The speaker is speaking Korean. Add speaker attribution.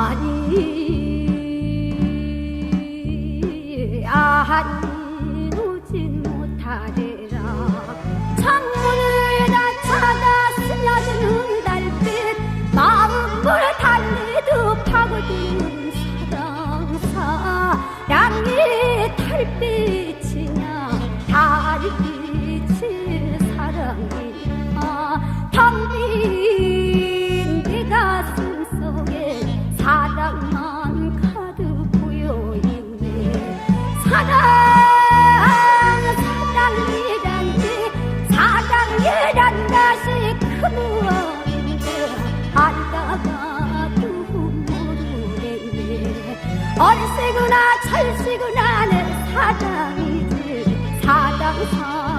Speaker 1: 사랑이 아니 오진 못하리라. 창문을 다 찾아 스며드는 달빛 마음을 달리도 파고드는 사랑 사랑이 달빛 다시 크무한데 알다가 두모르겠네 얼씨구나 철씨구나 내 사장이지 사랑 사랑